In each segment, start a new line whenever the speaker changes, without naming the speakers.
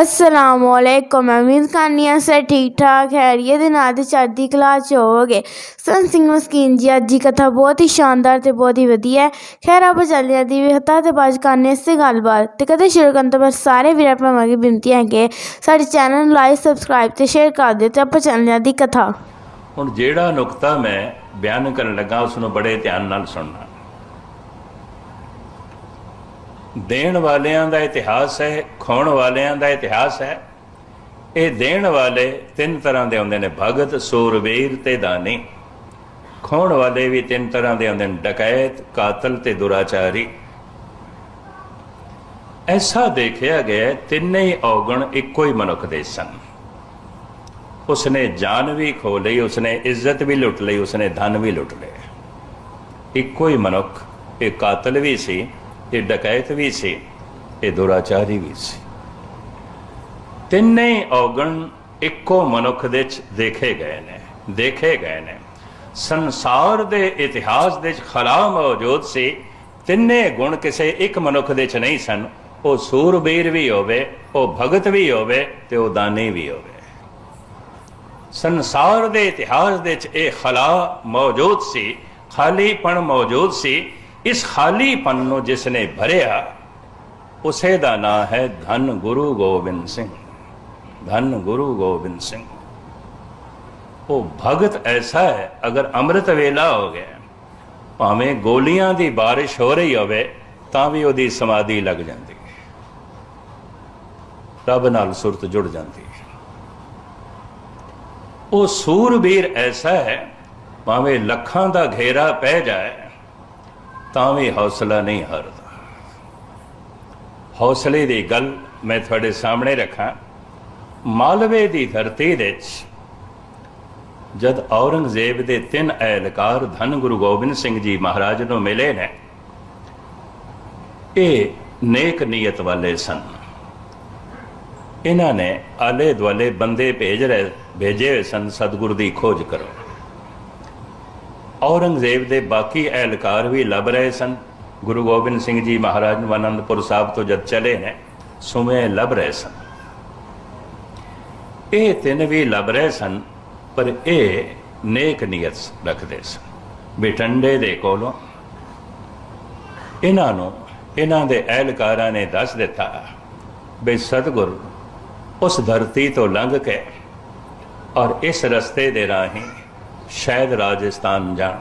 ਅਸਲਾਮੁਅਲੈਕਮ ਮੈਂ ਉਮੀਦ ਕਰਨੀ ਆ, ਸਰ ਠੀਕ ਠਾਕ ਖੈਰੀਅਤ ਦੇ ਨਾਲ ਤੇ ਚੜ੍ਹਦੀ ਕਲਾ ਚ ਹੋਵੋਗੇ। ਸੰਤ ਸਿੰਘ ਮਸਕੀਨ ਜੀ, ਅੱਜ ਦੀ ਕਥਾ ਬਹੁਤ ਹੀ ਸ਼ਾਨਦਾਰ ਤੇ ਬਹੁਤ ਹੀ ਵਧੀਆ ਹੈ। ਖੈਰ, ਆਪ ਚੱਲਦੇ ਆਂ ਦੀ ਵਿਹਤਾ ਤੇ ਬਾਜ ਕਰਨੇ ਇਸ ਗੱਲਬਾਤ ਤੇ। ਕਦੇ ਸ਼ੁਰੂ ਕਰਨ ਤੋਂ ਬਾਅਦ ਸਾਰੇ ਵੀਰਾਂ ਭਰਾਵਾਂ ਦੀ ਬੇਨਤੀ ਹੈ ਕਿ ਸਾਡੇ ਚੈਨਲ ਨੂੰ ਲਾਈਕ ਸਬਸਕ੍ਰਾਈਬ ਤੇ ਸ਼ੇਅਰ ਕਰ ਦਿਓ ਤੇ ਆਪ ਚੱਲਦੇ ਆਂ ਕਥਾ।
ਹੁਣ ਜਿਹੜਾ ਨੁਕਤਾ ਮੈਂ ਬਿਆਨ ਕਰਨ ਲੱਗਾ ਉਸ ਬੜੇ ਧਿਆਨ ਨਾਲ ਸੁਣਨਾ। ਦੇਣ ਵਾਲਿਆਂ ਦਾ ਇਤਿਹਾਸ ਹੈ ਖਾਣ ਵਾਲਿਆਂ ਦਾ ਇਤਿਹਾਸ ਹੈ। ਇਹ ਦੇਣ ਵਾਲੇ ਤਿੰਨ ਤਰ੍ਹਾਂ ਦੇ ਹੁੰਦੇ ਨੇ ਭਗਤ ਸੂਰਵੀਰ ਤੇ ਦਾਨੀ। ਖਾਣ ਵਾਲੇ ਵੀ ਤਿੰਨ ਤਰ੍ਹਾਂ ਦੇ ਹੁੰਦੇ ਨੇ ਡਕੈਤ ਕਾਤਲ ਤੇ ਦੁਰਾਚਾਰੀ। ਐਸਾ ਦੇਖਿਆ ਗਿਆ ਹੈ, ਤਿੰਨੇ ਹੀ ਔਗਣ ਇੱਕੋ ਹੀ ਮਨੁੱਖ ਦੇ ਸਨ। ਉਸਨੇ ਜਾਨ ਵੀ ਖੋ ਲਈ ਉਸਨੇ ਇੱਜ਼ਤ ਵੀ ਲੁੱਟ ਲਈ ਉਸਨੇ ਧਨ ਵੀ ਲੁੱਟ ਲਿਆ। ਇੱਕੋ ਹੀ ਮਨੁੱਖ ਇਹ ਕਾਤਲ ਵੀ ਸੀ ਇਹ ਡਕੈਤ ਵੀ ਸੀ, ਇਹ ਦੁਰਾਚਾਰੀ ਵੀ ਸੀ। ਤਿੰਨੇ ਔਗਣ ਇੱਕੋ ਮਨੁੱਖ ਦੇ ਚ ਦੇਖੇ ਗਏ ਨੇ, ਦੇਖੇ ਗਏ ਨੇ। ਸੰਸਾਰ ਦੇ ਇਤਿਹਾਸ ਦੇ ਚ ਖਲਾ ਮੌਜੂਦ ਸੀ, ਤਿੰਨੇ ਗੁਣ ਕਿਸੇ ਇੱਕ ਮਨੁੱਖ ਦੇ ਚ ਨਹੀਂ ਸਨ। ਉਹ ਸੂਰਬੀਰ ਵੀ ਹੋਵੇ, ਉਹ ਭਗਤ ਵੀ ਹੋਵੇ ਤੇ ਉਹ ਦਾਨੀ ਵੀ ਹੋਵੇ। ਸੰਸਾਰ ਦੇ ਇਤਿਹਾਸ ਦੇ ਵਿੱਚ ਇਹ ਖਲਾ ਮੌਜੂਦ ਸੀ, ਖਾਲੀਪਣ ਮੌਜੂਦ ਸੀ ਇਸ ਖਾਲੀਪਣ ਨੂੰ ਜਿਸ ਨੇ ਭਰਿਆ, ਉਸੇ ਦਾ ਨਾਮ ਹੈ ਧੰਨ ਗੁਰੂ ਗੋਬਿੰਦ ਸਿੰਘ। ਧੰਨ ਗੁਰੂ ਗੋਬਿੰਦ ਸਿੰਘ। ਉਹ ਭਗਤ ਐਸਾ ਹੈ, ਅਗਰ ਅੰਮ੍ਰਿਤ ਵੇਲਾ ਹੋ ਗਿਆ, ਭਾਵੇਂ ਗੋਲੀਆਂ ਦੀ ਬਾਰਿਸ਼ ਹੋ ਰਹੀ ਹੋਵੇ, ਤਾਂ ਵੀ ਉਹਦੀ ਸਮਾਧੀ ਲੱਗ ਜਾਂਦੀ ਹੈ। ਰੱਬ ਨਾਲ ਸੁਰਤ ਜੁੜ ਜਾਂਦੀ ਹੈ। ਉਹ ਸੂਰਬੀਰ ਐਸਾ ਹੈ, ਭਾਵੇਂ ਲੱਖਾਂ ਦਾ ਘੇਰਾ ਪੈ ਜਾਏ ਤਾਂ ਵੀ ਹੌਸਲਾ ਨਹੀਂ ਹਾਰਦਾ। ਹੌਸਲੇ ਦੀ ਗੱਲ ਮੈਂ ਤੁਹਾਡੇ ਸਾਹਮਣੇ ਰੱਖਾਂ। ਮਾਲਵੇ ਦੀ ਧਰਤੀ ਦੇ ਵਿੱਚ ਜਦ ਔਰੰਗਜ਼ੇਬ ਦੇ ਤਿੰਨ ਐਲਕਾਰ ਧੰਨ ਗੁਰੂ ਗੋਬਿੰਦ ਸਿੰਘ ਜੀ ਮਹਾਰਾਜ ਨੂੰ ਮਿਲੇ ਨੇ, ਇਹ ਨੇਕ ਨੀਅਤ ਵਾਲੇ ਸਨ। ਇਹਨਾਂ ਨੇ ਆਲੇ ਦੁਆਲੇ ਬੰਦੇ ਭੇਜ ਰਹੇ, ਭੇਜੇ ਹੋਏ ਸਨ, ਸਤਿਗੁਰ ਦੀ ਖੋਜ ਕਰੋ। ਔਰੰਗਜ਼ੇਬ ਦੇ ਬਾਕੀ ਅਹਿਲਕਾਰ ਵੀ ਲੱਭ ਰਹੇ ਸਨ। ਗੁਰੂ ਗੋਬਿੰਦ ਸਿੰਘ ਜੀ ਮਹਾਰਾਜ ਨੂੰ ਅਨੰਦਪੁਰ ਸਾਹਿਬ ਤੋਂ ਜਦ ਚਲੇ ਨੇ ਸੁਮੇ ਲੱਭ ਰਹੇ ਸਨ। ਇਹ ਤਿੰਨ ਵੀ ਲੱਭ ਰਹੇ ਸਨ, ਪਰ ਇਹ ਨੇਕ ਨੀਅਤ ਰੱਖਦੇ ਸਨ। ਬਿਟੰਡੇ ਦੇ ਕੋਲੋਂ ਇਹਨਾਂ ਨੂੰ, ਇਹਨਾਂ ਦੇ ਅਹਿਲਕਾਰਾਂ ਨੇ ਦੱਸ ਦਿੱਤਾ ਬਈ ਸਤਿਗੁਰ ਉਸ ਧਰਤੀ ਤੋਂ ਲੰਘ ਕੇ ਔਰ ਇਸ ਰਸਤੇ ਦੇ ਰਾਹੀਂ ਸ਼ਾਇਦ ਰਾਜਸਥਾਨ ਜਾਣ।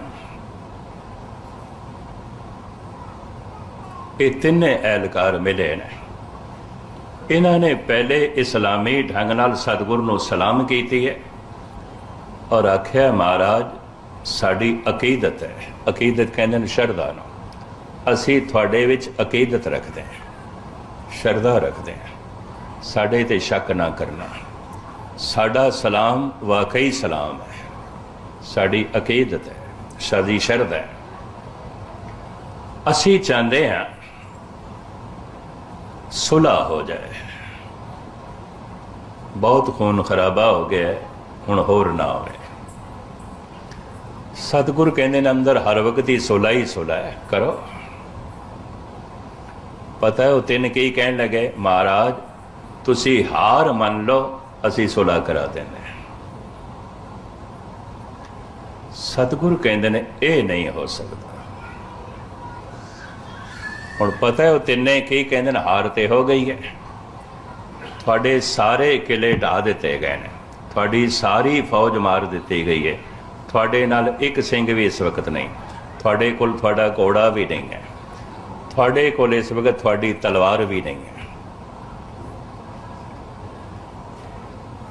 ਇਹ ਤਿੰਨੇ ਅਹਿਲਕਾਰ ਮਿਲੇ ਨੇ। ਇਹਨਾਂ ਨੇ ਪਹਿਲੇ ਇਸਲਾਮੀ ਢੰਗ ਨਾਲ ਸਤਿਗੁਰ ਨੂੰ ਸਲਾਮ ਕੀਤੀ ਹੈ ਔਰ ਆਖਿਆ, ਮਹਾਰਾਜ, ਸਾਡੀ ਅਕੀਦਤ ਹੈ। ਅਕੀਦਤ ਕਹਿੰਦੇ ਨੇ ਸ਼ਰਧਾ ਨੂੰ। ਅਸੀਂ ਤੁਹਾਡੇ ਵਿੱਚ ਅਕੀਦਤ ਰੱਖਦੇ ਹਾਂ, ਸ਼ਰਧਾ ਰੱਖਦੇ ਹਾਂ। ਸਾਡੇ ਤੇ ਸ਼ੱਕ ਨਾ ਕਰਨਾ। ਸਾਡਾ ਸਲਾਮ ਵਾਕਈ ਸਲਾਮ ਹੈ। ਸਾਡੀ ਅਕੀਦਤ ਹੈ, ਸਾਡੀ ਸ਼ਰਧਾ ਹੈ। ਅਸੀਂ ਚਾਹੁੰਦੇ ਹਾਂ ਸੁਲਹ ਹੋ ਜਾਏ। ਬਹੁਤ ਖੂਨ ਖਰਾਬਾ ਹੋ ਗਿਆ ਹੁਣ ਹੋਰ ਨਾ ਹੋਵੇ। ਸਤਿਗੁਰ ਕਹਿੰਦੇ ਨੇ, ਅੰਦਰ ਹਰ ਵਕਤ ਹੀ ਸੁਲਹ ਹੀ ਸੁਲਹ ਹੈ, ਕਰੋ। ਪਤਾ ਹੈ ਉਹ ਤਿੰਨ ਕੀ ਕਹਿਣ ਲੱਗੇ, ਮਹਾਰਾਜ, ਤੁਸੀਂ ਹਾਰ ਮੰਨ ਲਓ, ਅਸੀਂ ਸੁਲਹ ਕਰਾ ਦਿੰਦੇ ਹਾਂ ਸਤਿਗੁਰ ਕਹਿੰਦੇ ਨੇ, ਇਹ ਨਹੀਂ ਹੋ ਸਕਦਾ। ਹੁਣ ਪਤਾ ਹੈ ਉਹ ਤਿੰਨੇ ਕੀ ਕਹਿੰਦੇ ਨੇ, ਹਾਰ ਤੇ ਹੋ ਗਈ ਹੈ। ਤੁਹਾਡੇ ਸਾਰੇ ਕਿਲੇ ਢਾ ਦਿੱਤੇ ਗਏ ਨੇ। ਤੁਹਾਡੀ ਸਾਰੀ ਫੌਜ ਮਾਰ ਦਿੱਤੀ ਗਈ ਹੈ। ਤੁਹਾਡੇ ਨਾਲ ਇੱਕ ਸਿੰਘ ਵੀ ਇਸ ਵਕਤ ਨਹੀਂ। ਤੁਹਾਡੇ ਕੋਲ ਤੁਹਾਡਾ ਘੋੜਾ ਵੀ ਨਹੀਂ ਹੈ। ਤੁਹਾਡੇ ਕੋਲ ਇਸ ਵਕਤ ਤੁਹਾਡੀ ਤਲਵਾਰ ਵੀ ਨਹੀਂ ਹੈ।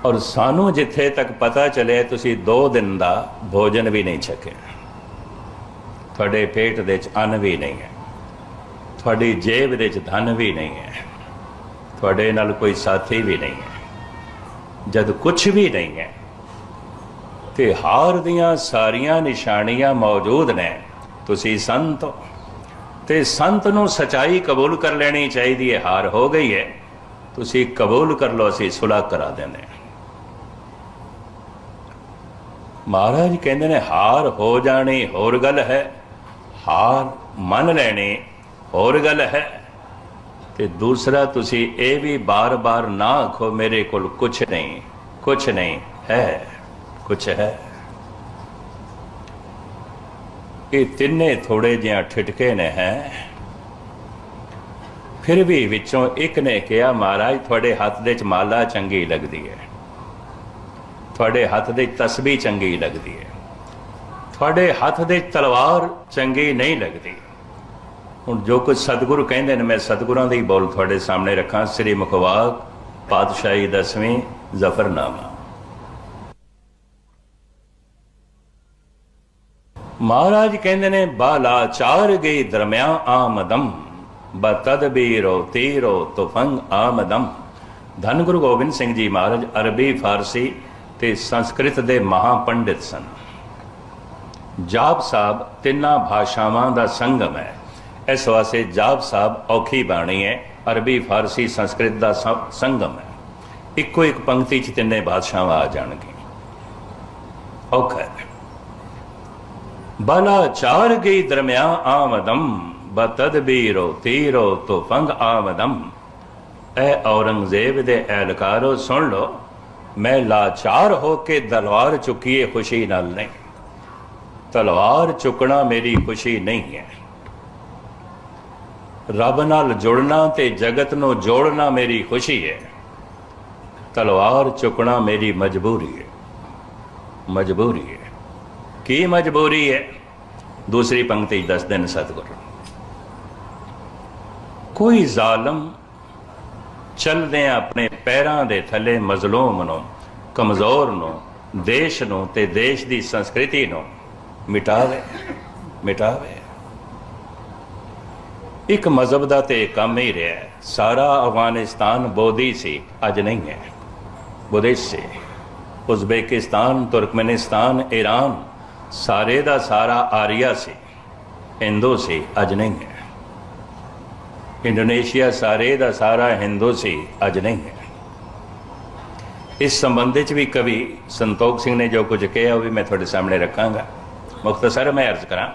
ਔਰ ਸਾਨੂੰ ਜਿੱਥੇ ਤੱਕ ਪਤਾ ਚੱਲਿਆ, ਤੁਸੀਂ 2 ਦਿਨ ਦਾ ਭੋਜਨ ਵੀ ਨਹੀਂ ਛਕਿਆ। ਤੁਹਾਡੇ ਪੇਟ ਦੇ ਵਿੱਚ ਅੰਨ ਵੀ ਨਹੀਂ ਹੈ। ਤੁਹਾਡੀ ਜੇਬ ਦੇ ਵਿੱਚ ਧਨ ਵੀ ਨਹੀਂ ਹੈ। ਤੁਹਾਡੇ ਨਾਲ ਕੋਈ ਸਾਥੀ ਵੀ ਨਹੀਂ ਹੈ। ਜਦ ਕੁਝ ਵੀ ਨਹੀਂ ਹੈ, ਤੇ ਹਾਰ ਦੀਆਂ ਸਾਰੀਆਂ ਨਿਸ਼ਾਨੀਆਂ ਮੌਜੂਦ ਨੇ। ਤੁਸੀਂ ਸੰਤ ਹੋ, ਤੇ ਸੰਤ ਨੂੰ ਸਚਾਈ ਕਬੂਲ ਕਰ ਲੈਣੀ ਚਾਹੀਦੀ ਹੈ। ਹਾਰ ਹੋ ਗਈ ਹੈ। ਤੁਸੀਂ ਕਬੂਲ ਕਰ ਲਓ, ਅਸੀਂ ਸੁਲਹ ਕਰਾ ਦਿੰਦੇ ਹਾਂ ਮਹਾਰਾਜ ਕਹਿੰਦੇ ਨੇ, ਹਾਰ ਹੋ ਜਾਣੀ, ਹੋਰ ਗੱਲ ਹੈ। ਹਾਰ ਮੰਨ ਲੈਣੀ, ਹੋਰ ਗੱਲ ਹੈ। ਤੇ ਦੂਸਰਾ, ਤੁਸੀਂ ਇਹ ਵੀ ਬਾਰ-ਬਾਰ ਨਾ ਆਖੋ, ਮੇਰੇ ਕੋਲ ਕੁਝ ਨਹੀਂ ਕੁਝ ਨਹੀਂ ਹੈ ਕੁਝ ਹੈ। ਇਹ ਤਿੰਨੇ ਥੋੜੇ ਜਿਹਾ ਠਿਟਕੇ ਨੇ ਹੈ। ਫਿਰ ਵੀ ਵਿੱਚੋਂ ਇੱਕ ਨੇ ਕਿਹਾ, ਮਹਾਰਾਜ, ਤੁਹਾਡੇ ਹੱਥ ਦੇ ਚ ਮਾਲਾ ਚੰਗੀ ਲੱਗਦੀ ਹੈ। ਤੁਹਾਡੇ ਹੱਥ ਦੇ ਤਸਬੀਹ ਚੰਗੀ ਲੱਗਦੀ ਹੈ। ਤੁਹਾਡੇ ਹੱਥ ਦੇ ਤਲਵਾਰ ਚੰਗੀ ਨਹੀਂ ਲੱਗਦੀ। ਹੁਣ ਜੋ ਕੁਝ ਸਤਿਗੁਰੂ ਕਹਿੰਦੇ ਨੇ, ਮੈਂ ਸਤਿਗੁਰਾਂ ਦੇ ਬੋਲ ਤੁਹਾਡੇ ਸਾਹਮਣੇ ਰੱਖਾਂ। ਸ੍ਰੀ ਮੁਖਵਾਕ ਪਾਤਸ਼ਾਹੀ ਦਸਵੀਂ ਜ਼ਫਰਨਾਮਾ। ਮਹਾਰਾਜ ਕਹਿੰਦੇ ਨੇ ਬਾਲਾਚਾਰ ਗਈ ਦਰਮਿਆ ਆਮਦਮ ਬਤਦਬੀਰੋ ਤੀਰੋ ਤੁਫੰਗ ਆਮਦਮ ਧੰਨ ਗੁਰੂ ਗੋਬਿੰਦ ਸਿੰਘ ਜੀ ਮਹਾਰਾਜ, ਅਰਬੀ ਫਾਰਸੀ ਤੇ ਸੰਸਕ੍ਰਿਤ ਦੇ ਮਹਾਪੰਡਿਤ ਸਨ। ਜਾਪ ਸਾਹਿਬ ਤਿੰਨਾਂ ਭਾਸ਼ਾਵਾਂ ਦਾ ਸੰਗਮ ਹੈ। ਇਸ ਵਾਸਤੇ ਜਾਪ ਸਾਹਿਬ ਔਖੀ ਬਾਣੀ ਹੈ। ਅਰਬੀ, ਫਾਰਸੀ, ਸੰਸਕ੍ਰਿਤ ਦਾ ਸੰਗਮ ਹੈ। ਇੱਕੋ ਇੱਕ ਪੰਕਤੀ ਚ ਤਿੰਨੇ ਭਾਸ਼ਾਵਾਂ ਆ ਜਾਣਗੇ ਔਖਾ ਹੈ। ਬਲਾ ਚਾਰ ਗਈ ਦਰਮਿਆ ਆਮਦਮ ਬਤਦਬੀਰੋ ਤੀਰੋ ਤੁਫੰਗ ਆਮਦਮ। ਐ ਔਰੰਗਜ਼ੇਬ ਦੇ ਐਲਕਾਰੋ ਸੁਣ ਲੋ ਮੈਂ ਲਾਚਾਰ ਹੋ ਕੇ ਤਲਵਾਰ ਚੁੱਕੀਏ, ਖੁਸ਼ੀ ਨਾਲ ਨਹੀਂ। ਤਲਵਾਰ ਚੁੱਕਣਾ ਮੇਰੀ ਖੁਸ਼ੀ ਨਹੀਂ ਹੈ। ਰੱਬ ਨਾਲ ਜੁੜਨਾ ਤੇ ਜਗਤ ਨੂੰ ਜੋੜਨਾ ਮੇਰੀ ਖੁਸ਼ੀ ਹੈ। ਤਲਵਾਰ ਚੁੱਕਣਾ ਮੇਰੀ ਮਜਬੂਰੀ ਹੈ। ਮਜਬੂਰੀ ਹੈ। ਕੀ ਮਜਬੂਰੀ ਹੈ? ਦੂਸਰੀ ਪੰਕਤੀ ਦੱਸ ਦਿਨ ਸਤਿਗੁਰੂ। ਕੋਈ ਜ਼ਾਲਮ ਚੱਲਦੇ ਆਪਣੇ ਪੈਰਾਂ ਦੇ ਥੱਲੇ ਮਜ਼ਲੂਮ ਨੂੰ, ਕਮਜ਼ੋਰ ਨੂੰ, ਦੇਸ਼ ਨੂੰ ਤੇ ਦੇਸ਼ ਦੀ ਸੰਸਕ੍ਰਿਤੀ ਨੂੰ। ਮਿਟਾਵੇ ਮਿਟਾਵੇ। ਇੱਕ ਮਜ਼ਹਬ ਦਾ ਤੇ ਕੰਮ ਹੀ ਰਿਹਾ ਸਾਰਾ ਅਫਗਾਨਿਸਤਾਨ ਬੋਧੀ ਸੀ, ਅੱਜ ਨਹੀਂ ਹੈ। ਬੁੱਧਿਸਟ ਸੀ, ਉਜ਼ਬੇਕਿਸਤਾਨ, ਤੁਰਕਮੇਨਿਸਤਾਨ, ਈਰਾਨ, ਸਾਰੇ ਦਾ ਸਾਰਾ ਆਰੀਆ ਸੀ। ਹਿੰਦੂ ਸੀ, ਅੱਜ ਨਹੀਂ ਹੈ। ਇੰਡੋਨੇਸ਼ੀਆ ਸਾਰੇ ਦਾ ਸਾਰਾ ਹਿੰਦੂ ਸੀ ਅੱਜ ਨਹੀਂ ਹੈ। ਇਸ ਸੰਬੰਧ ਵਿੱਚ ਵੀ ਕਵੀ ਸੰਤੋਖ ਸਿੰਘ ਨੇ ਜੋ ਕੁਝ ਕਿਹਾ, ਉਹ ਵੀ ਮੈਂ ਤੁਹਾਡੇ ਸਾਹਮਣੇ ਰੱਖਾਂਗਾ। ਮੁਖਤਸਰ ਮੈਂ ਅਰਜ਼ ਕਰਾਂ,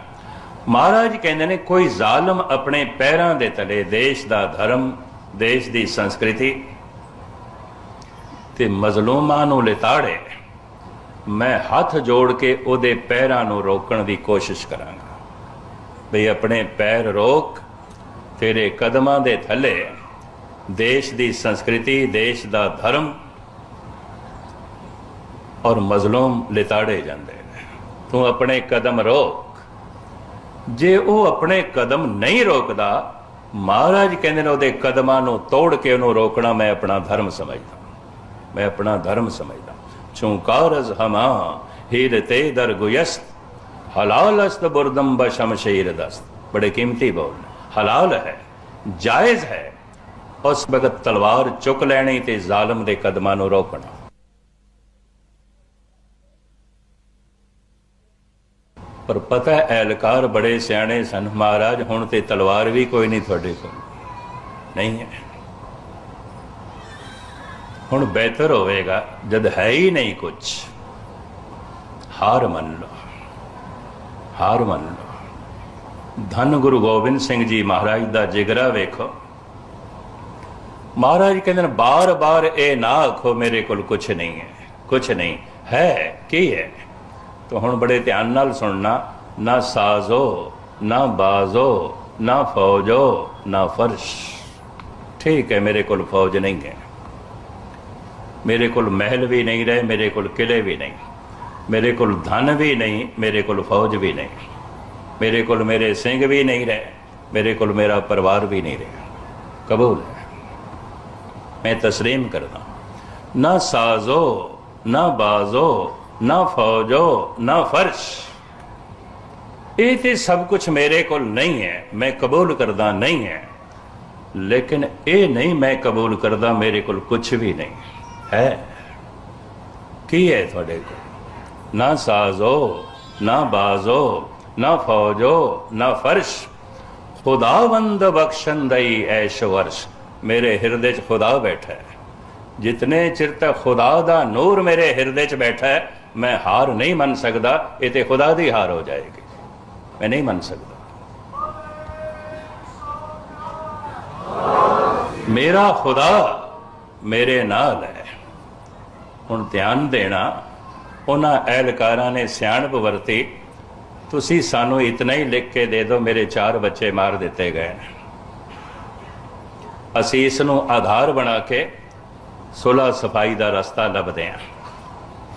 ਮਹਾਰਾਜ ਕਹਿੰਦੇ ਨੇ, ਕੋਈ ਜ਼ਾਲਮ ਆਪਣੇ ਪੈਰਾਂ ਦੇ ਤਲੇ ਦੇਸ਼ ਦਾ ਧਰਮ, ਦੇਸ਼ ਦੀ ਸੰਸਕ੍ਰਿਤੀ ਤੇ ਮਜ਼ਲੂਮਾਂ ਨੂੰ ਲਿਤਾੜੇ, ਮੈਂ ਹੱਥ ਜੋੜ ਕੇ ਉਹਦੇ ਪੈਰਾਂ ਨੂੰ ਰੋਕਣ ਦੀ ਕੋਸ਼ਿਸ਼ ਕਰਾਂਗਾ। ਬਈ ਆਪਣੇ ਪੈਰ ਰੋਕ ਤੇਰੇ ਕਦਮਾਂ ਦੇ ਥੱਲੇ ਦੇਸ਼ ਦੀ ਸੰਸਕ੍ਰਿਤੀ, ਦੇਸ਼ ਦਾ ਧਰਮ ਔਰ ਮਜ਼ਲੂਮ ਲਿਤਾੜੇ ਜਾਂਦੇ ਨੇ। ਤੂੰ ਆਪਣੇ ਕਦਮ ਰੋਕ। ਜੇ ਉਹ ਆਪਣੇ ਕਦਮ ਨਹੀਂ ਰੋਕਦਾ, ਮਹਾਰਾਜ ਕਹਿੰਦੇ ਨੇ ਉਹਦੇ ਕਦਮਾਂ ਨੂੰ ਤੋੜ ਕੇ ਉਹਨੂੰ ਰੋਕਣਾ ਮੈਂ ਆਪਣਾ ਧਰਮ ਸਮਝਦਾ। ਮੈਂ ਆਪਣਾ ਧਰਮ ਸਮਝਦਾ। ਚੁੰਕਾਰਜ਼ ਹਮਾ, ਹੀਰ ਤੇ ਦਰ ਗੁਯਸਤ ਹਲਾਲ ਅਸਤ ਬੁਰਦਮ ਬਸ਼ਮਸ਼ੀਰ ਦਸਤ। ਬੜੇ ਕੀਮਤੀ ਬੋਲ ਹਲਾਲ ਹੈ, ਜਾਇਜ਼ ਹੈ। ਉਸ ਵਕਤ ਤਲਵਾਰ ਚੁੱਕ ਲੈਣੀ ਤੇ ਜ਼ਾਲਮ ਦੇ ਕਦਮਾਂ ਨੂੰ ਰੋਕਣਾ। ਪਰ ਪਤਾ ਹੈ, ਐਲਕਾਰ ਬੜੇ ਸਿਆਣੇ ਸਨ। ਮਹਾਰਾਜ, ਹੁਣ ਤੇ ਤਲਵਾਰ ਵੀ ਕੋਈ ਨਹੀਂ ਤੁਹਾਡੇ ਕੋਲ। ਨਹੀਂ ਹੈ। ਹੁਣ ਬਿਹਤਰ ਹੋਵੇਗਾ, ਜਦ ਹੈ ਹੀ ਨਹੀਂ ਕੁਝ ਹਾਰ ਮੰਨ ਲਓ। ਹਾਰ ਮੰਨ ਲਓ। ਧੰਨ ਗੁਰੂ ਗੋਬਿੰਦ ਸਿੰਘ ਜੀ ਮਹਾਰਾਜ ਦਾ ਜਿਗਰਾ ਵੇਖੋ। ਮਹਾਰਾਜ ਕਹਿੰਦੇ ਨੇ ਬਾਰ-ਬਾਰ ਇਹ ਨਾ ਆਖੋ, ਮੇਰੇ ਕੋਲ ਕੁਝ ਨਹੀਂ ਹੈ ਕੁਝ ਨਹੀਂ, ਹੈ, ਕੀ ਹੈ? ਤਾਂ ਹੁਣ ਬੜੇ ਧਿਆਨ ਨਾਲ ਸੁਣਨਾ, ਨਾ ਸਾਜ਼ੋ, ਨਾ ਬਾਜ਼ੋ, ਨਾ ਫੌਜੋ, ਨਾ ਫਰਸ਼। ਠੀਕ ਹੈ, ਮੇਰੇ ਕੋਲ ਫੌਜ ਨਹੀਂ ਹੈ। ਮੇਰੇ ਕੋਲ ਮਹਿਲ ਵੀ ਨਹੀਂ ਰਹੇ, ਮੇਰੇ ਕੋਲ ਕਿਲੇ ਵੀ ਨਹੀਂ। ਮੇਰੇ ਕੋਲ ਧਨ ਵੀ ਨਹੀਂ, ਮੇਰੇ ਕੋਲ ਫੌਜ ਵੀ ਨਹੀਂ। ਮੇਰੇ ਕੋਲ ਮੇਰੇ ਸਿੰਘ ਵੀ ਨਹੀਂ ਰਹੇ, ਮੇਰੇ ਕੋਲ ਮੇਰਾ ਪਰਿਵਾਰ ਵੀ ਨਹੀਂ ਰਿਹਾ। ਕਬੂਲ ਮੈਂ ਤਸਲੀਮ ਕਰਦਾ ਨਾ ਸਾਜ਼ੋ, ਨਾ ਬਾਜ਼ੋ, ਨਾ ਫੌਜੋ, ਨਾ ਫਰਸ਼। ਇਹ ਤੇ ਸਭ ਕੁਝ ਮੇਰੇ ਕੋਲ ਨਹੀਂ ਹੈ, ਮੈਂ ਕਬੂਲ ਕਰਦਾ ਨਹੀਂ ਹੈ। ਲੇਕਿਨ ਇਹ ਨਹੀਂ ਮੈਂ ਕਬੂਲ ਕਰਦਾ, ਮੇਰੇ ਕੋਲ ਕੁਝ ਵੀ ਨਹੀਂ ਹੈ। ਕੀ ਹੈ ਤੁਹਾਡੇ ਕੋਲ? ਨਾ ਸਾਜ਼ੋ, ਨਾ ਬਾਜ਼ੋ ਨਾ ਫੌਜੋ ਨਾ ਫਰਸ਼ ਖੁਦਾਵੰਦ ਬਖਸ਼ਣ ਦਈ ਐਸ਼ ਵਰਸ਼ ਮੇਰੇ ਹਿਰਦੇ 'ਚ ਖੁਦਾ ਬੈਠਾ ਹੈ ਜਿਤਨੇ ਚਿਰ ਤੱਕ ਖੁਦਾ ਦਾ ਨੂਰ ਮੇਰੇ ਹਿਰਦੇ 'ਚ ਬੈਠਾ ਹੈ ਮੈਂ ਹਾਰ ਨਹੀਂ ਮੰਨ ਸਕਦਾ ਇਹ ਤੇ ਖੁਦਾ ਦੀ ਹਾਰ ਹੋ ਜਾਏਗੀ ਮੈਂ ਨਹੀਂ ਮੰਨ ਸਕਦਾ ਮੇਰਾ ਖੁਦਾ ਮੇਰੇ ਨਾਲ ਹੈ ਹੁਣ ਧਿਆਨ ਦੇਣਾ ਉਹਨਾਂ ਅਹਿਲਕਾਰਾਂ ਨੇ ਸਿਆਣਪ ਵਰਤੀ ਤੁਸੀਂ ਸਾਨੂੰ ਇਤਨਾ ਹੀ ਲਿਖ ਕੇ ਦੇ ਦਿਓ, ਮੇਰੇ ਚਾਰ ਬੱਚੇ ਮਾਰ ਦਿੱਤੇ ਗਏ ਨੇ। ਅਸੀਂ ਇਸ ਨੂੰ ਆਧਾਰ ਬਣਾ ਕੇ ਸੁਲਹ ਸਫ਼ਾਈ ਦਾ ਰਸਤਾ ਲੱਭਦੇ ਹਾਂ।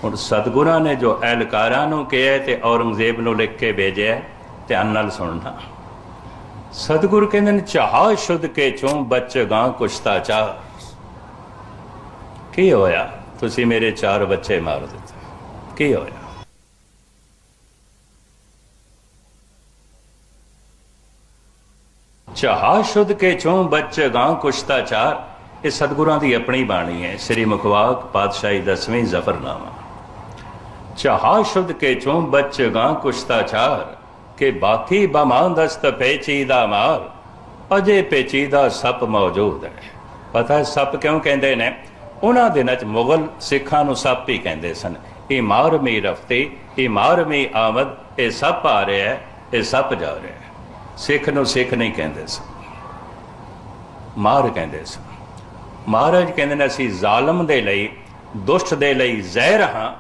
ਹੁਣ ਸਤਿਗੁਰਾਂ ਨੇ ਜੋ ਅਹਿਲਕਾਰਾਂ ਨੂੰ ਕਿਹਾ ਤੇ ਔਰੰਗਜ਼ੇਬ ਨੂੰ ਲਿਖ ਕੇ ਭੇਜਿਆ ਧਿਆਨ ਨਾਲ ਸੁਣਨਾ। ਸਤਿਗੁਰ ਕਹਿੰਦੇ ਨੇ, ਚਾਹ ਸ਼ੁੱਧ ਕੇ ਚੋਂ ਬੱਚ ਗਾਂ ਕੁਸ਼ਤਾ ਚਾਹ। ਕੀ ਹੋਇਆ? ਤੁਸੀਂ ਮੇਰੇ ਚਾਰ ਬੱਚੇ ਮਾਰ ਦਿੱਤੇ। ਕੀ ਹੋਇਆ? ਚਾਹ ਸ਼ੁੱਧ ਕੇ ਚੋਂ ਬੱਚ ਗਾਂ ਕੁਸ਼ਤਾ ਚਾਰ। ਇਹ ਸਤਿਗੁਰਾਂ ਦੀ ਆਪਣੀ ਬਾਣੀ ਹੈ। ਸ੍ਰੀ ਮੁਖਵਾਕ ਪਾਤਸ਼ਾਹੀ ਦਸਵੀਂ ਜ਼ਫਰਨਾਮਾ। ਚਾਹ ਸ਼ੁੱਧ ਕੇ ਚੋਂ ਬੱਚ ਗਾਂ ਕੁਸ਼ਤਾ ਚਾਰ। ਕਿ ਬਾਕੀ ਬਮਾਂਦਸਤ ਪੇਚੀਦਾ ਮਾਰ। ਅਜੇ ਪੇਚੀਦਾ ਸੱਪ ਮੌਜੂਦ ਹੈ। ਪਤਾ ਹੈ ਸੱਪ ਕਿਉਂ ਕਹਿੰਦੇ ਨੇ? ਉਹਨਾਂ ਦਿਨਾਂ ਚ ਮੁਗਲ ਸਿੱਖਾਂ ਨੂੰ ਸੱਪ ਹੀ ਕਹਿੰਦੇ ਸਨ। ਇਹ ਮਾਰ ਮੀ ਰਫਤੇ ਇਹ ਮਾਰ ਮੀ ਆਮਦ, ਇਹ ਸੱਪ ਆ ਰਿਹਾ ਹੈ, ਇਹ ਸੱਪ ਜਾ ਰਿਹਾ ਹੈ। ਸਿੱਖ ਨੂੰ ਸਿੱਖ ਨਹੀਂ ਕਹਿੰਦੇ ਸਨ। ਮਾਰ ਕਹਿੰਦੇ ਸਨ। ਮਹਾਰਾਜ ਕਹਿੰਦੇ ਨੇ, ਅਸੀਂ ਜ਼ਾਲਮ ਦੇ ਲਈ, ਦੁਸ਼ਟ ਦੇ ਲਈ ਜ਼ਹਿਰ ਹਾਂ,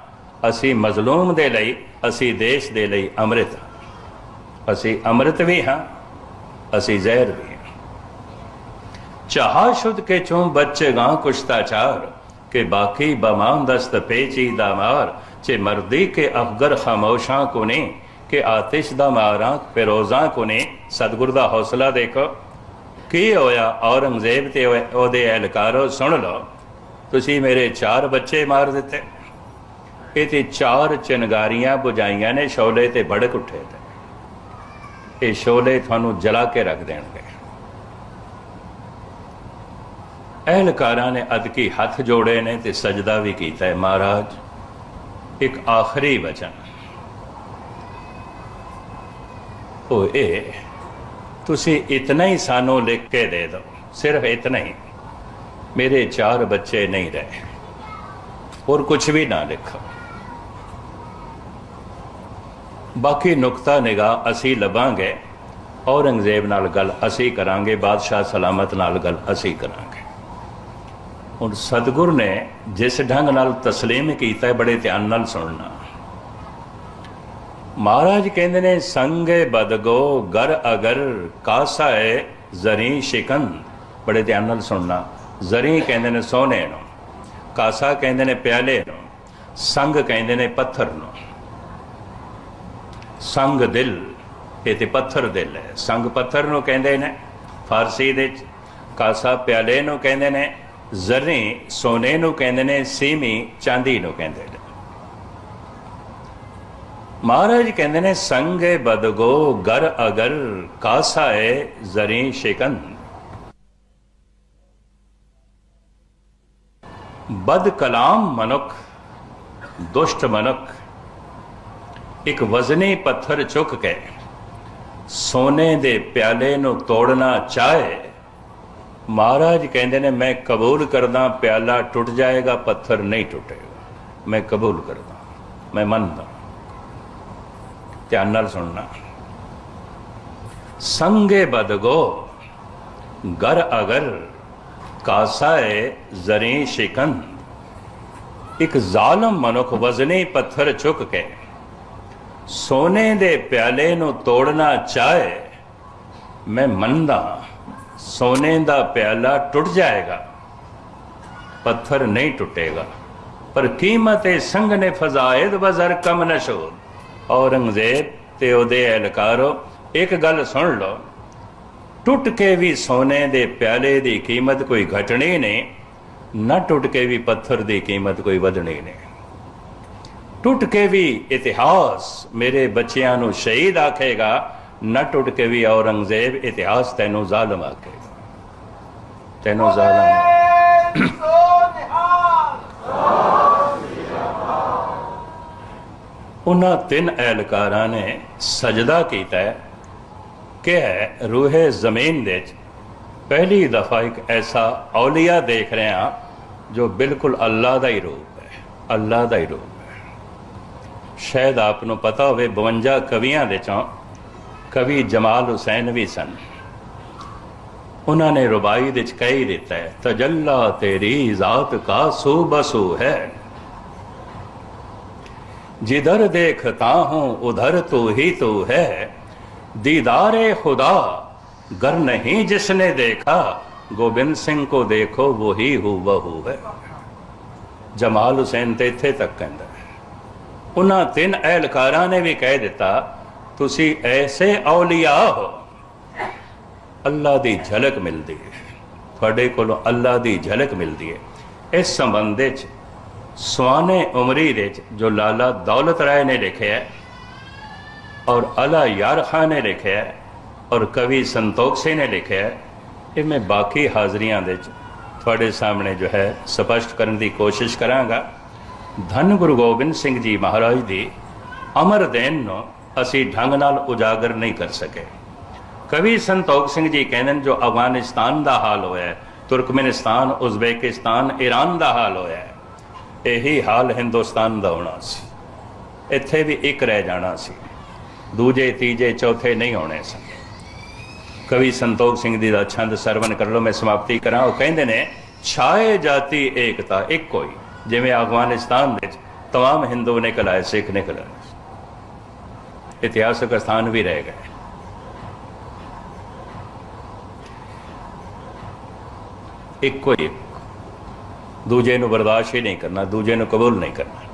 ਅਸੀਂ ਮਜ਼ਲੂਮ ਦੇ ਲਈ, ਅਸੀਂ ਦੇਸ਼ ਦੇ ਲਈ ਅੰਮ੍ਰਿਤ ਹਾਂ। ਅਸੀਂ ਅੰਮ੍ਰਿਤ ਵੀ ਹਾਂ, ਅਸੀਂ ਜ਼ਹਿਰ ਵੀ ਹਾਂ। ਚਾਹ ਸ਼ੁੱਧ ਕੇ ਚੋਂ ਬੱਚੇ ਗਾਂ ਕੁਸ਼ਤਾਚਾਰ ਕਿ ਬਾਕੀ ਬਮਾਨ ਦਸਤ ਪੇਚੀ ਦਾ ਮਾਰ ਚੇ ਮਰਦੀ ਕੇ ਅਫਗਰ ਖਾਮੋਸ਼ਾਂ ਕੋ ਨੇ ਕਿ ਆਤਿਸ਼ ਦਾ ਮਾਰਾਂ, ਫਿਰੋਜ਼ਾਂ ਕੋ ਨੇ ਸਤਿਗੁਰ ਦਾ ਹੌਸਲਾ ਦੇਖੋ। ਕੀ ਹੋਇਆ? ਔਰੰਗਜ਼ੇਬ ਤੇ ਉਹ- ਉਹਦੇ ਅਹਿਲਕਾਰੋ ਸੁਣ ਲਓ। ਤੁਸੀਂ ਮੇਰੇ ਚਾਰ ਬੱਚੇ ਮਾਰ ਦਿੱਤੇ। ਇਹ ਤੇ ਚਾਰ ਚਿਨਗਾਰੀਆਂ ਬੁਝਾਈਆਂ ਨੇ ਸ਼ੋਲੇ ਤੇ ਭੜਕ ਉੱਠੇ ਤੇ। ਇਹ ਸ਼ੋਲੇ ਤੁਹਾਨੂੰ ਜਲਾ ਕੇ ਰੱਖ ਦੇਣਗੇ। ਅਹਿਲਕਾਰਾਂ ਨੇ ਅਦਕੀ ਹੱਥ ਜੋੜੇ ਨੇ ਤੇ ਸਜਦਾ ਵੀ ਕੀਤਾ ਹੈ ਮਹਾਰਾਜ। ਇੱਕ ਆਖਰੀ ਵਚਨ। ਉਹ ਇਹ ਤੁਸੀਂ ਇਤਨਾ ਹੀ ਸਾਨੂੰ ਲਿਖ ਕੇ ਦੇ ਦਿਓ, ਸਿਰਫ ਇਤਨਾ ਹੀ। ਮੇਰੇ ਚਾਰ ਬੱਚੇ ਨਹੀਂ ਰਹੇ, ਹੋਰ ਕੁਝ ਵੀ ਨਾ ਲਿਖੋ। ਬਾਕੀ ਨੁਕਤਾ ਨਿਗਾਹ ਅਸੀਂ ਲਵਾਂਗੇ, ਔਰੰਗਜ਼ੇਬ ਨਾਲ ਗੱਲ ਅਸੀਂ ਕਰਾਂਗੇ, ਬਾਦਸ਼ਾਹ ਸਲਾਮਤ ਨਾਲ ਗੱਲ ਅਸੀਂ ਕਰਾਂਗੇ। ਹੁਣ ਸਤਿਗੁਰ ਨੇ ਜਿਸ ਢੰਗ ਨਾਲ ਤਸਲੀਮ ਕੀਤਾ, ਬੜੇ ਧਿਆਨ ਨਾਲ ਸੁਣਨਾ। ਮਹਾਰਾਜ ਕਹਿੰਦੇ ਨੇ, ਸੰਗੇ ਬਦਗੋ ਗਰ ਅਗਰ ਕਾਸਾ ਹੈ ਜ਼ਰੀ ਸ਼ਿਕਨ ਬੜੇ ਧਿਆਨ ਨਾਲ ਸੁਣਨਾ। ਜ਼ਰੀ ਕਹਿੰਦੇ ਨੇ ਸੋਨੇ ਨੂੰ, ਕਾਸਾ ਕਹਿੰਦੇ ਨੇ ਪਿਆਲੇ ਨੂੰ, ਸੰਗ ਕਹਿੰਦੇ ਨੇ ਪੱਥਰ ਨੂੰ। ਸੰਗ ਦਿਲ, ਇਹ ਤੇ ਪੱਥਰ ਦਿਲ ਹੈ। ਸੰਗ ਪੱਥਰ ਨੂੰ ਕਹਿੰਦੇ ਨੇ ਫਾਰਸੀ ਦੇ ਕਾਸਾ ਪਿਆਲੇ ਨੂੰ ਕਹਿੰਦੇ ਨੇ, ਜ਼ਰੀ ਸੋਨੇ ਨੂੰ ਕਹਿੰਦੇ ਨੇ, ਸੀਮੀ ਚਾਂਦੀ ਨੂੰ ਕਹਿੰਦੇ ਨੇ। ਮਹਾਰਾਜ ਕਹਿੰਦੇ ਨੇ, ਸੰਗੇ ਬਦਗੋ, ਗਰ ਅਗਰ, ਕਾਸਾ ਹੈ ਜ਼ਰੀ ਸ਼ਿਕਨ ਬਦ ਕਲਾਮ ਮਨੁੱਖ, ਦੁਸ਼ਟ ਮਨੁੱਖ, ਇੱਕ ਵਜ਼ਨੀ ਪੱਥਰ ਚੁੱਕ ਕੇ ਸੋਨੇ ਦੇ ਪਿਆਲੇ ਨੂੰ ਤੋੜਨਾ ਚਾਹੇ, ਮਹਾਰਾਜ ਕਹਿੰਦੇ ਨੇ, ਮੈਂ ਕਬੂਲ ਕਰਦਾ, ਪਿਆਲਾ ਟੁੱਟ ਜਾਏਗਾ, ਪੱਥਰ ਨਹੀਂ ਟੁੱਟੇਗਾ। ਮੈਂ ਕਬੂਲ ਕਰਦਾ, ਮੈਂ ਮੰਨਦਾ। ਧਿਆਨ ਨਾਲ ਸੁਣਨਾ। ਸੰਗੇ ਬਦਗੋ ਗਰ ਅਗਰ, ਕਾਸਾਏ ਜ਼ਰੀ ਸ਼ਿਕਨ। ਇੱਕ ਜ਼ਾਲਮ ਮਨੁੱਖ ਵਜ਼ਨੀ ਪੱਥਰ ਚੁੱਕ ਕੇ, ਸੋਨੇ ਦੇ ਪਿਆਲੇ ਨੂੰ ਤੋੜਨਾ ਚਾਹੇ, ਮੈਂ ਮੰਨਦਾ ਸੋਨੇ ਦਾ ਪਿਆਲਾ ਟੁੱਟ ਜਾਏਗਾ, ਪੱਥਰ ਨਹੀਂ ਟੁੱਟੇਗਾ। ਪਰ ਕੀਮਤ ਏ ਸੰਗ ਨੇ ਫਜ਼ਾਇਦ ਬਜ਼ਰ ਕਮ ਨਸ਼ੋਦ ਔਰੰਗਜ਼ੇਬ ਤੇ ਉਹਦੇ ਅਹਿਲਕਾਰੋ ਇੱਕ ਗੱਲ ਸੁਣ ਲਓ। ਟੁੱਟ ਕੇ ਵੀ ਸੋਨੇ ਦੇ ਪਿਆਲੇ ਦੀ ਕੀਮਤ ਕੋਈ ਘਟਣੀ ਨਹੀਂ, ਨਾ ਟੁੱਟ ਕੇ ਵੀ ਪੱਥਰ ਦੀ ਕੀਮਤ ਕੋਈ ਵਧਣੀ ਨਹੀਂ। ਟੁੱਟ ਕੇ ਵੀ ਇਤਿਹਾਸ ਮੇਰੇ ਬੱਚਿਆਂ ਨੂੰ ਸ਼ਹੀਦ ਆਖੇਗਾ, ਨਾ ਟੁੱਟ ਕੇ ਵੀ ਔਰੰਗਜ਼ੇਬ ਇਤਿਹਾਸ ਤੈਨੂੰ ਜ਼ਾਲਮ ਆਖੇਗਾ। ਤੈਨੂੰ ਜ਼ਾਲਮ ਉਹਨਾਂ ਤਿੰਨ ਅਹਿਲਕਾਰਾਂ ਨੇ ਸਜਦਾ ਕੀਤਾ ਕਿ ਰੂਹੇ ਜ਼ਮੀਨ ਦੇ ਵਿੱਚ ਪਹਿਲੀ ਦਫਾ ਇੱਕ ਐਸਾ ਔਲੀਆ ਦੇਖ ਰਹੇ ਹਾਂ ਜੋ ਬਿਲਕੁਲ ਅੱਲਾ ਦਾ ਹੀ ਰੂਪ ਹੈ, ਅੱਲਾ ਦਾ ਹੀ ਰੂਪ ਹੈ। ਸ਼ਾਇਦ ਆਪ ਨੂੰ ਪਤਾ ਹੋਵੇ 52 ਕਵੀਆਂ ਦੇ ਚੋਂ ਕਵੀ ਜਮਾਲ ਹੁਸੈਨ ਵੀ ਸਨ। ਉਹਨਾਂ ਨੇ ਰੁਬਾਈ ਦੇ ਚ ਕਹਿ ਦਿੱਤਾ ਹੈ, ਤਜੱਲਾ ਤੇਰੀ ਜ਼ਾਤ ਕਾ ਸੂਬਸੂ ਹੈ। जिधर देखता हूं उधर तो ही तो है दीदारे खुदा गर नहीं जिसने देखा गोविंद सिंह को देखो वही हु बहू है ਜਮਾਲ ਹੁਸੈਨ ਤੇ ਇੱਥੇ ਤੱਕ ਕਹਿੰਦਾ ਹੈ। ਉਹਨਾਂ ਤਿੰਨ ਅਹਿਲਕਾਰਾਂ ਨੇ ਵੀ ਕਹਿ ਦਿੱਤਾ ਤੁਸੀਂ ਐਸੇ ਔਲੀਆ ਹੋ ਅੱਲਾ ਦੀ ਝਲਕ ਮਿਲਦੀ ਹੈ ਤੁਹਾਡੇ ਕੋਲੋਂ ਅੱਲਾ ਦੀ ਝਲਕ ਮਿਲਦੀ ਹੈ ਇਸ ਸੰਬੰਧ ਵਿੱਚ ਸਵਾਨੇ ਉਮਰੀ ਦੇ ਵਿੱਚ ਜੋ ਲਾਲਾ ਦੌਲਤ ਰਾਏ ਨੇ ਲਿਖਿਆ ਔਰ ਅਲਾ ਯਾਰ ਖਾਨ ਨੇ ਲਿਖਿਆ ਔਰ ਕਵੀ ਸੰਤੋਖ ਸਿੰਘ ਨੇ ਲਿਖਿਆ ਇਹ ਮੈਂ ਬਾਕੀ ਹਾਜ਼ਰੀਆਂ ਦੇ ਵਿੱਚ ਤੁਹਾਡੇ ਸਾਹਮਣੇ ਜੋ ਹੈ ਸਪਸ਼ਟ ਕਰਨ ਦੀ ਕੋਸ਼ਿਸ਼ ਕਰਾਂਗਾ। ਧੰਨ ਗੁਰੂ ਗੋਬਿੰਦ ਸਿੰਘ ਜੀ ਮਹਾਰਾਜ ਦੀ ਅਮਰ ਦੇਨ ਨੂੰ ਅਸੀਂ ਢੰਗ ਨਾਲ ਉਜਾਗਰ ਨਹੀਂ ਕਰ ਸਕੇ। ਕਵੀ ਸੰਤੋਖ ਸਿੰਘ ਜੀ ਕਹਿੰਦੇ ਨੇ ਜੋ ਅਫਗਾਨਿਸਤਾਨ ਦਾ ਹਾਲ ਹੋਇਆ ਹੈ, ਤੁਰਕਮੇਨਿਸਤਾਨ ਉਜ਼ਬੇਕਿਸਤਾਨ ਈਰਾਨ ਦਾ ਹਾਲ ਹੋਇਆ ਇਹੀ ਹਾਲ ਹਿੰਦੁਸਤਾਨ ਦਾ ਹੋਣਾ ਸੀ ਇੱਥੇ ਵੀ ਇੱਕ ਰਹਿ ਜਾਣਾ ਸੀ ਦੂਜੇ ਤੀਜੇ ਚੌਥੇ ਨਹੀਂ ਹੋਣੇ ਸਨ ਕਵੀ ਸੰਤੋਖ ਸਿੰਘ ਜੀ ਦਾ ਛੰਦ ਸਰਵਨ ਕਰ ਲਓ ਮੈਂ ਸਮਾਪਤੀ ਕਰਾਂ ਉਹ ਕਹਿੰਦੇ ਨੇ ਛਾਏ ਜਾਤੀ ਏਕਤਾ ਇੱਕੋ ਹੀ ਜਿਵੇਂ ਅਫਗਾਨਿਸਤਾਨ ਵਿੱਚ तमाम ਹਿੰਦੂ ਨਿਕਲ ਆਏ ਸਿੱਖ ਨਿਕਲ ਆਏ ਇਤਿਹਾਸਕ ਸਥਾਨ ਵੀ ਰਹਿ ਗਏ ਇੱਕੋ ਹੀ ਇੱਕ। ਦੂਜੇ ਨੂੰ ਬਰਦਾਸ਼ਤ ਹੀ ਨਹੀਂ ਕਰਨਾ, ਦੂਜੇ ਨੂੰ ਕਬੂਲ ਨਹੀਂ ਕਰਨਾ।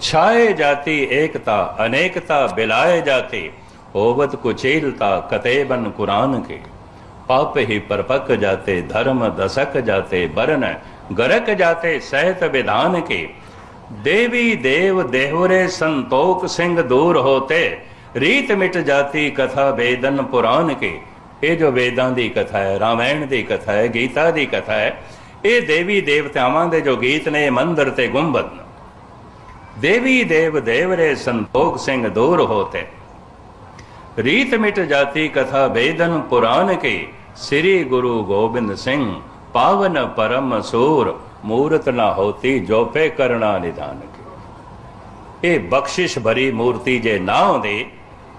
ਛਾਏ ਜਾਤੀ, ਏਕਤਾ, ਅਨੇਕਤਾ, ਬਿਲਾਏ ਜਾਤੀ, ਹੋਵਤ ਕੁਚੇਲਤਾ, ਕਤੇਬਨ ਕੁਰਾਨ ਕੇ। ਪਾਪ ਹੀ ਪਰਪਕ ਜਾਤੇ, ਧਰਮ ਦਸਕ ਜਾਤੇ ਬਰਨ ਗਰਕ ਜਾਤੇ, ਸਹਿਤ ਵਿਧਾਨ ਕੇ। ਦੇਵੀ ਦੇਵ ਦੇਵਰੇ ਸੰਤੋਖ ਸਿੰਘ ਦੂਰ ਹੋਤੇ, ਰੀਤ ਮਿਟ ਜਾਤੀ ਕਥਾ ਵੇਦਨ ਪੁਰਾਨ ਕੇ। ਇਹ ਜੋ ਵੇਦਾਂ ਦੀ ਕਥਾ ਹੈ, ਰਾਮਾਇਣ ਦੀ ਕਥਾ ਹੈ, ਗੀਤਾ ਦੀ ਕਥਾ ਹੈ ਇਹ ਦੇਵੀ ਦੇਵਤਾਵਾਂ ਦੇ ਜੋ ਗੀਤ ਨੇ ਮੰਦਰ ਤੇ ਗੁੰਬਦ ਦੇਵੀ ਦੇਵ ਦੇਵਰੇ ਸੰਤੋਖ ਸਿੰਘ ਦੂਰ ਹੋਤੇ। ਰੀਤ ਮਿਟ ਜਾਤੀ ਕਥਾ ਵੇਦਨ ਪੁਰਾਨ ਕੇ, ਸ੍ਰੀ ਗੁਰੂ ਗੋਬਿੰਦ ਸਿੰਘ ਪਾਵਨ ਪਰਮ ਸੂਰ, ਮੂਰਤ ਨਾ ਹੋਤੀ ਜੋਪੇ ਕਰਣਾ ਨਿਦਾਨ ਕੇ। ਇਹ ਬਖਸ਼ਿਸ਼ ਭਰੀ ਮੂਰਤੀ ਜੇ ਨਾ ਹੁੰਦੀ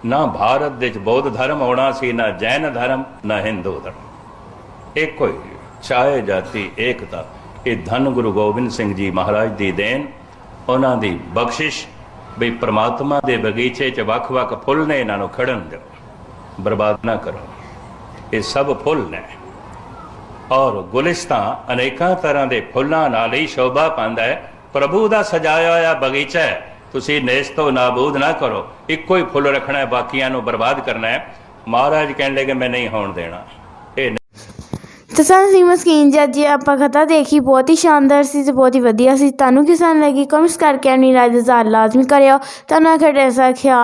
ਨਾ ਭਾਰਤ ਵਿੱਚ ਬੌੱਧ ਧਰਮ ਹੋਣਾ ਸੀ, ਨਾ ਜੈਨ ਧਰਮ, ਨਾ ਹਿੰਦੂ ਧਰਮ। ਇੱਕੋ ਹੀ ਚਾਹੇ ਜਾਤੀ ਏਕਤਾ। ਇਹ ਧੰਨ ਗੁਰੂ ਗੋਬਿੰਦ ਸਿੰਘ ਜੀ ਮਹਾਰਾਜ ਦੀ ਦੇਣ, ਉਹਨਾਂ ਦੀ ਬਖਸ਼ਿਸ਼, ਵੀ ਪ੍ਰਮਾਤਮਾ ਦੇ ਬਗੀਚੇ 'ਚ ਵੱਖ-ਵੱਖ ਫੁੱਲ ਨੇ ਇਹਨਾਂ ਨੂੰ ਖੜਨ ਦਿਓ ਬਰਬਾਦ ਨਾ ਕਰੋ। ਇਹ ਸਭ ਫੁੱਲ ਨੇ। ਔਰ ਗੁਲਿਸਤਾਂ ਅਨੇਕਾਂ ਤਰ੍ਹਾਂ ਦੇ ਫੁੱਲਾਂ ਨਾਲ ਹੀ ਸ਼ੋਭਾ ਪਾਉਂਦਾ ਹੈ। ਪ੍ਰਭੂ ਦਾ ਸਜਾਇਆ ਹੋਇਆ ਬਗੀਚਾ ਹੈ। ਤੁਸੀਂ ਨੇਸ ਤੋਂ ਨਾਬੂਦ ਨਾ ਕਰੋ। ਇੱਕੋ ਹੀ ਫੁੱਲ ਰੱਖਣਾ ਹੈ, ਬਾਕੀਆਂ ਨੂੰ ਬਰਬਾਦ ਕਰਨਾ ਹੈ। ਮਹਾਰਾਜ ਕਹਿਣ ਲੱਗੇ ਮੈਂ ਨਹੀਂ ਹੋਣ ਦੇਣਾ।
ਤੇ ਸਾਨੂੰ ਸੀ ਮਸਕੀਨ ਜੀ ਅੱਜ ਆਪਾਂ ਕਥਾ ਦੇਖੀ, ਬਹੁਤ ਹੀ ਸ਼ਾਨਦਾਰ ਸੀ ਤੇ ਬਹੁਤ ਹੀ ਵਧੀਆ ਸੀ। ਤੁਹਾਨੂੰ ਕਿਸ ਤਰ੍ਹਾਂ ਲੱਗੀ? ਕਮੈਂਟਸ ਕਰਕੇ ਆਪਣੀ ਰਾਏ ਦਾ ਇਜ਼ਹਾਰ ਲਾਜ਼ਮੀ ਕਰਿਓ। ਤੁਹਾਨੂੰ ਖੜੇ ਐਸਾ ਖਿਆਲ